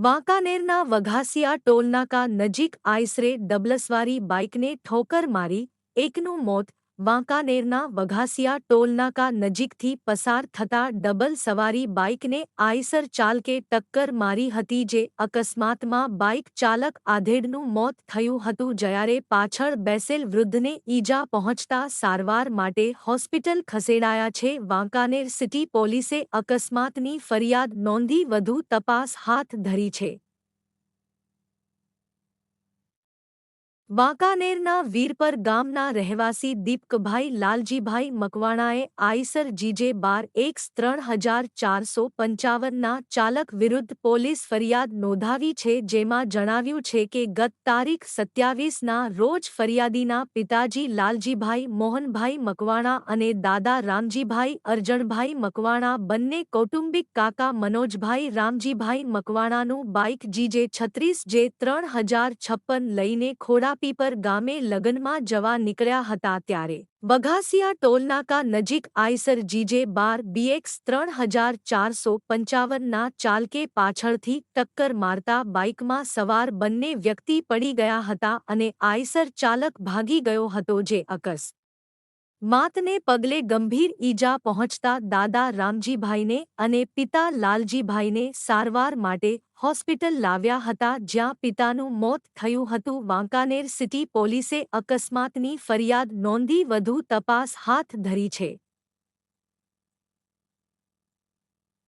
વાંકાનેરના વઘાસિયા ટોલનાકા નજીક આઈસરે ડબલસવારી બાઇકને ઠોકર મારી એકનું મોત વાંકાનેરના વઘાસિયા ટોલનાકા નજીકથી પસાર થતા ડબલ સવારી બાઇકને આઈસર ચાલકે ટક્કર મારી હતી જે અકસ્માતમાં બાઇક ચાલક આધેડનું મોત થયું હતું જ્યારે પાછળ બેસેલ વૃદ્ધને ઈજા પહોંચતા સારવાર માટે હોસ્પિટલ ખસેડાયા છે. વાંકાનેર સિટી પોલીસે અકસ્માતની ફરિયાદ નોંધી વધુ તપાસ હાથ ધરી છે. વાંકાનેરના વીરપર ગામના રહેવાસી દીપકભાઈ લાલજીભાઈ મકવાણાએ આઈસર જીજે બાર એક્સ ત્રણ હજાર ચારસો પંચાવનના ચાલક વિરુદ્ધ પોલીસ ફરિયાદ નોંધાવી છે જેમાં જણાવ્યું છે કે ગત તારીખ સત્યાવીસના રોજ ફરિયાદીના પિતાજી લાલજીભાઈ મોહનભાઈ મકવાણા અને દાદા રામજીભાઈ અરજણભાઈ મકવાણા બંને કૌટુંબિક કાકા મનોજભાઈ રામજીભાઈ મકવાણાનું બાઇક જીજે છત્રીસ જે ત્રણ હજાર છપ્પન લઈને ખોડા પીપર ગામે લગ્નમાં જવા નીકળ્યા હતા ત્યારે બઘાસિયા ટોલનાકા નજીક આઈસર જીજે બાર બીએક્સ ત્રણ હજાર ચારસો પંચાવનના ચાલકે પાછળથી ટક્કર મારતા બાઇકમાં સવાર બંને વ્યક્તિ પડી ગયા હતા અને આઈસર ચાલક ભાગી ગયો હતો જે અકસ માતને પગલે ગંભીર ઈજા પહોંચતા દાદા રામજીભાઈને અને પિતા લાલજીભાઈને સારવાર માટે હોસ્પિટલ લાવ્યા હતા જ્યાં પિતાનું મોત થયું હતું. વાંકાનેર સિટી પોલીસે અકસ્માતની ફરિયાદ નોંધી વધુ તપાસ હાથ ધરી છે.